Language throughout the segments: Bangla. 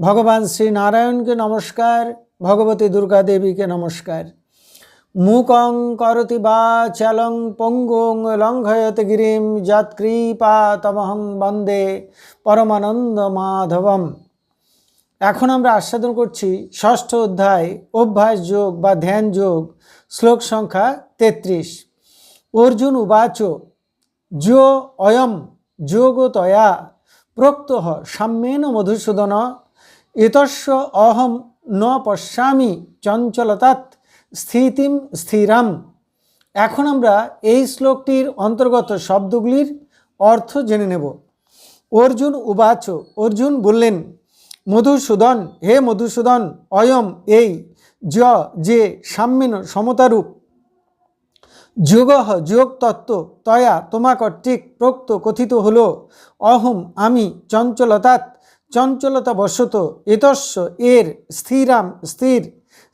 ভগবান শ্রী নারায়ণকে নমস্কার, ভগবতী দুর্গা দেবীকে নমস্কার। মুকং করতি বা চলং পঙ্গুং লঙ্ঘয়ত গিরিম যৎকৃপা তমহং বন্দে পরমানন্দ মাধবম। এখন আমরা আস্বাদন করছি ষষ্ঠ অধ্যায়, অভ্যাস যোগ বা ধ্যান যোগ, শ্লোক সংখ্যা তেত্রিশ। অর্জুন উবাচ, যো অয়ম যোগতয়া প্রক্ত সাম্যেন মধুসূদন এতস্য অহম ন পশ্যামি চঞ্চলতাৎ স্থিতিম স্থিরাম। এখন আমরা এই শ্লোকটির অন্তর্গত শব্দগুলির অর্থ জেনে নেব। অর্জুন উবাচ, অর্জুন বললেন, মধুসূদন, হে মধুসূদন, অয়ম এই, য, যে সাম্যেন সমতারূপ। যোগ যোগ তত্ত্ব তয়া তোমা কর্তৃক প্রোক্ত কথিত হল। অহম আমি চঞ্চলতাৎ চঞ্চলতা বশত এতস্য এর স্থিরাম স্থির,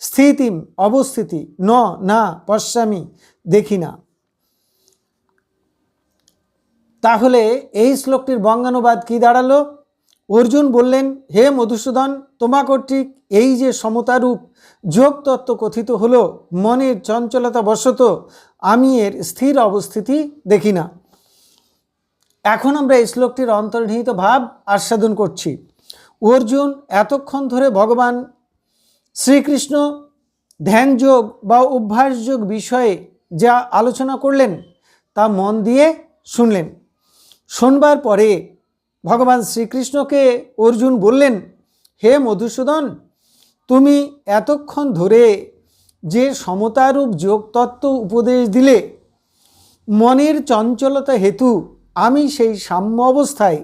স্থিতিম অবস্থিতি ন না পশ্যামি দেখি না। তাহলে এই শ্লোকটির বঙ্গানুবাদ কি দাঁড়াল? অর্জুন বললেন, হে মধুসূদন তোমা কর্তৃক এই যে সমতারূপ যোগ তত্ত্ব কথিত হলো, মনের চঞ্চলতা বশত আমি এর স্থির অবস্থিতি দেখি না। এখন আমরা এই শ্লোকটির অন্তর্নিহিত ভাব আস্বাদন করছি। অর্জুন এতক্ষণ ধরে ভগবান শ্রীকৃষ্ণ ধ্যানযোগ বা অভ্যাসযোগ বিষয়ে যা আলোচনা করলেন, তা মন দিয়ে শুনলেন। শোনবার পরে ভগবান শ্রীকৃষ্ণকে অর্জুন বললেন, হে মধুসূদন, তুমি এতক্ষণ ধরে যে সমতারূপ যোগতত্ত্ব উপদেশ দিলে, মনের চঞ্চলতা হেতু আমি সেই সাম্য অবস্থায়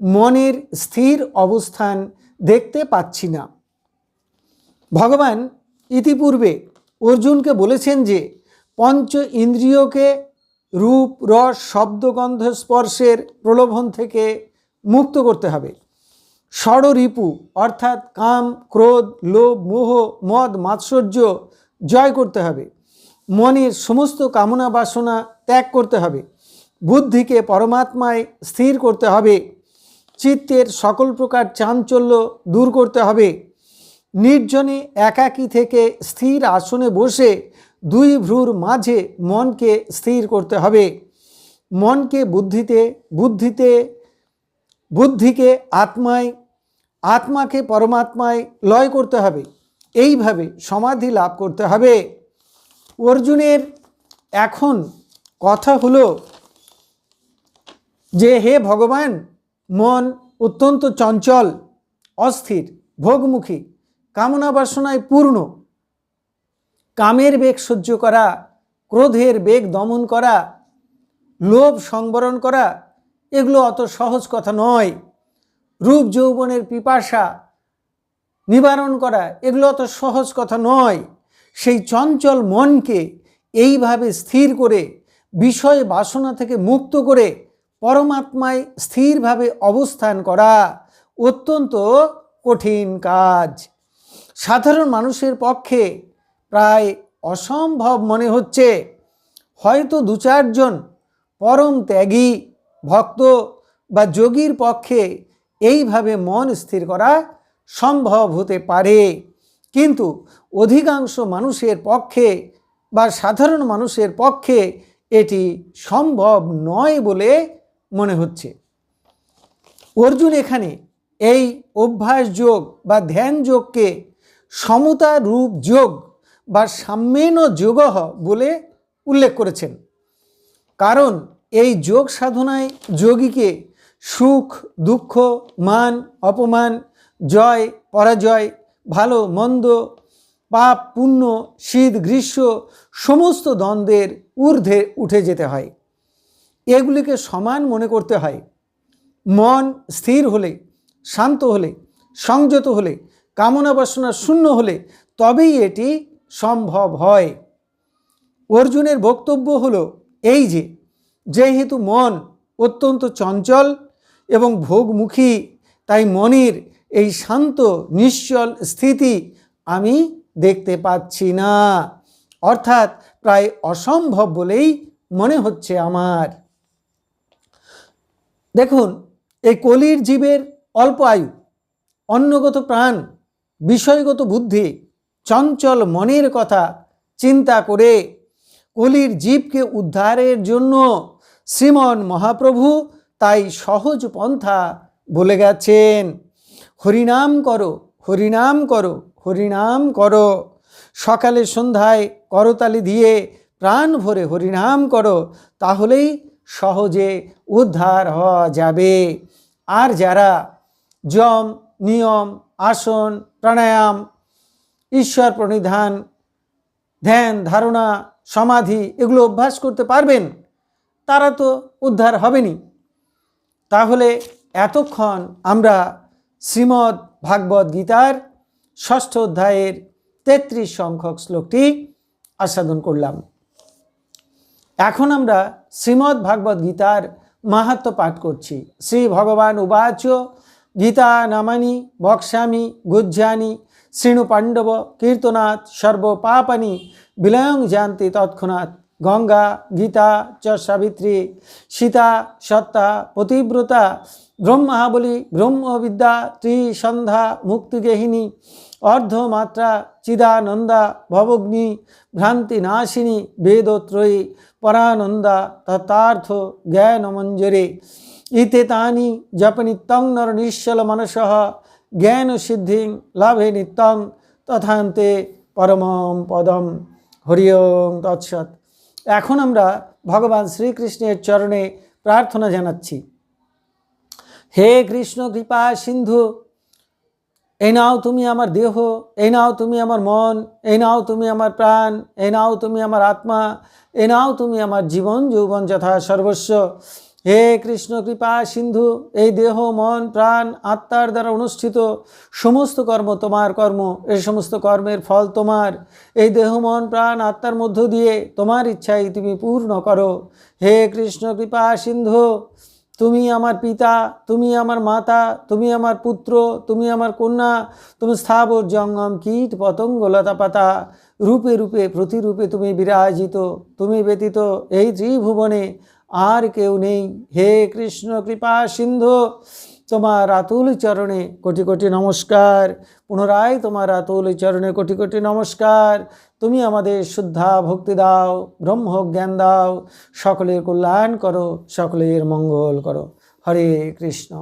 মনের স্থির অবস্থান দেখতে পাচ্ছি না। ভগবান ইতিপূর্বে অর্জুনকে বলেছেন যে, পঞ্চ ইন্দ্রিয়কে রূপ, রস শব্দগন্ধ স্পর্শের প্রলোভন থেকে মুক্ত করতে হবে। ষড়রিপু অর্থাৎ কাম, ক্রোধ, লোভ, মোহ, মদ, মাৎসর্য জয় করতে হবে। মনের সমস্ত কামনা বাসনা ত্যাগ করতে হবে। বুদ্ধিকে পরমাত্মায় স্থির করতে হবে। চিত্তের সকল প্রকার চাঞ্চল্য দূর করতে হবে। নির্জনে একাকী থেকে স্থির আসনে বসে দুই ভ্রুর মাঝে মনকে স্থির করতে হবে। মনকে বুদ্ধিতে বুদ্ধিতে, বুদ্ধিকে আত্মায়, আত্মাকে পরমাত্মায় লয় করতে হবে। এইভাবে সমাধি লাভ করতে হবে। অর্জুনের এখন কথা হলো যে হে ভগবান, মন অত্যন্ত চঞ্চল, অস্থির, ভোগমুখী, কামনা বাসনায় পূর্ণ। কামের বেগ সহ্য করা, ক্রোধের বেগ দমন করা, লোভ সংবরণ করা, এগুলো অত সহজ কথা নয়। রূপ যৌবনের পিপাসা নিবারণ করা, এগুলো অত সহজ কথা নয়। সেই চঞ্চল মনকে এইভাবে স্থির করে, বিষয় বাসনা থেকে মুক্ত করে পরমাত্মায় স্থিরভাবে অবস্থান করা অত্যন্ত কঠিন কাজ। সাধারণ মানুষের পক্ষে প্রায় অসম্ভব মনে হচ্ছে। হয়তো দু চারজন পরম ত্যাগী, ভক্ত বা যোগীর পক্ষে এইভাবে মন স্থির করা সম্ভব হতে পারে। কিন্তু অধিকাংশ মানুষের পক্ষে বা সাধারণ মানুষের পক্ষে এটি সম্ভব নয় বলে মনে হচ্ছে। অর্জুন এখানে এই অভ্যাস যোগ বা ধ্যান যোগকে সমতা রূপ যোগ বা সাম্যেন যোগ বলে উল্লেখ করেছেন। কারণ এই যোগ সাধনায় যোগীকে সুখ, দুঃখ, মান, অপমান, জয়, পরাজয়, ভালো, মন্দ, পাপ, পুণ্য, শীত, গ্রীষ্ম, সমস্ত দ্বন্দ্বের ঊর্ধ্বে উঠে যেতে হয়। এগুলিকে সমান মনে করতে হয়। মন স্থির হলে, শান্ত হলে, সংযত হলে, কামনা বাসনা শূন্য হলে তবেই এটি সম্ভব হয়। অর্জুনের বক্তব্য হলো এই যে, যেহেতু মন অত্যন্ত চঞ্চল এবং ভোগমুখী, তাই মনের এই শান্ত, নিশ্চল স্থিতি আমি দেখতে পাচ্ছি না। অর্থাৎ প্রায় অসম্ভব বলেই মনে হচ্ছে আমার। দেখুন, এই কলির জীবের অল্প আয়ু, অন্নগত প্রাণ, বিষয়গত বুদ্ধি, চঞ্চল মনের কথা চিন্তা করে কলির জীবকে উদ্ধারের জন্য শ্রীমন মহাপ্রভু তাই সহজ পন্থা বলে গেছেন। হরিনাম করো হরিনাম করো হরিনাম করো। সকালে সন্ধ্যায় করতালি দিয়ে প্রাণ ভরে হরিনাম করো, তাহলেই সহজে উদ্ধার হওয়া যাবে। আর যারা যম, নিয়ম, আসন, প্রাণায়াম, ঈশ্বর প্রণিধান, ধ্যান, ধারণা, সমাধি এগুলো অভ্যাস করতে পারবেন, তারা তো উদ্ধার হবেনি তাহলে এতক্ষণ আমরা শ্রীমদ্ ভাগবত গীতার ষষ্ঠ অধ্যায়ের তেত্রিশ সংখ্যক শ্লোকটি আস্বাদন করলাম। এখন আমরা শ্রীমদ্ ভাগবত গীতার মাহাত্ম পাঠ করছি। শ্রী ভগবান উবাচ গীতা নামানি বক্সামি গুজ্জানি, শ্রীণু পাণ্ডব, কীর্তনাথ, সর্বপাপানি, বিলয়ং জানতি তৎক্ষণাৎ, গঙ্গা, গীতা, চ সাবিত্রী, সীতা, সত্তা, পতিব্রতা, ব্রহ্মাবলী, ব্রহ্মবিদ্যা, ত্রিসন্ধ্যা মুক্তিগেহিনী অর্ধমাত্রা, চিদানন্দা, ভবগ্নি, ভ্রান্তি নাশিনী, বেদত্রয়ী, পরানন্দা, তথার্থ জ্ঞানমঞ্জরে। ইতে তানি জপ নিত্যং নর নিশ্চল মনস জ্ঞান সিদ্ধিং লাভে নিত্যং, তথান্তে পরমম পদম। হরি ওম তৎসৎ। এখন আমরা ভগবান শ্রীকৃষ্ণের চরণে প্রার্থনা জানাচ্ছি। হে কৃষ্ণ কৃপা সিন্ধু এই নাও তুমি আমার দেহ, এই নাও তুমি আমার মন, এই নাও তুমি আমার প্রাণ, এই নাও তুমি আমার আত্মা এ নাও তুমি আমার জীবন, যৌবন যথা সর্বস্ব। হে কৃষ্ণ, কৃপা, সিন্ধু, এই দেহ, মন, প্রাণ, আত্মার দ্বারা অনুষ্ঠিত সমস্ত কর্ম তোমার কর্ম, এই সমস্ত কর্মের ফল তোমার। এই দেহ, মন, প্রাণ, আত্মার মধ্য দিয়ে তোমার ইচ্ছাই তুমি পূর্ণ করো। হে কৃষ্ণ, কৃপা, সিন্ধু তুমি আমার পিতা, তুমি আমার মাতা, তুমি আমার পুত্র, তুমি আমার কন্যা, তুমি স্থাবর জঙ্গম, কীট, পতঙ্গ লতা পাতা রূপে রূপে, প্রতিরূপে তুমি বিরাজিত, তুমি ব্যতীত এই ত্রিভুবনে আর কেউ নেই। হে কৃষ্ণ, কৃপা সিন্ধু তোমার আতুল চরণে কোটি কোটি নমস্কার। পুনরায় তোমার আতুল চরণে কোটি কোটি নমস্কার। তুমি আমাদের শুদ্ধা ভক্তি দাও, ব্রহ্ম জ্ঞান দাও। সকলের কল্যাণ করো, সকলের মঙ্গল করো। হরে কৃষ্ণ।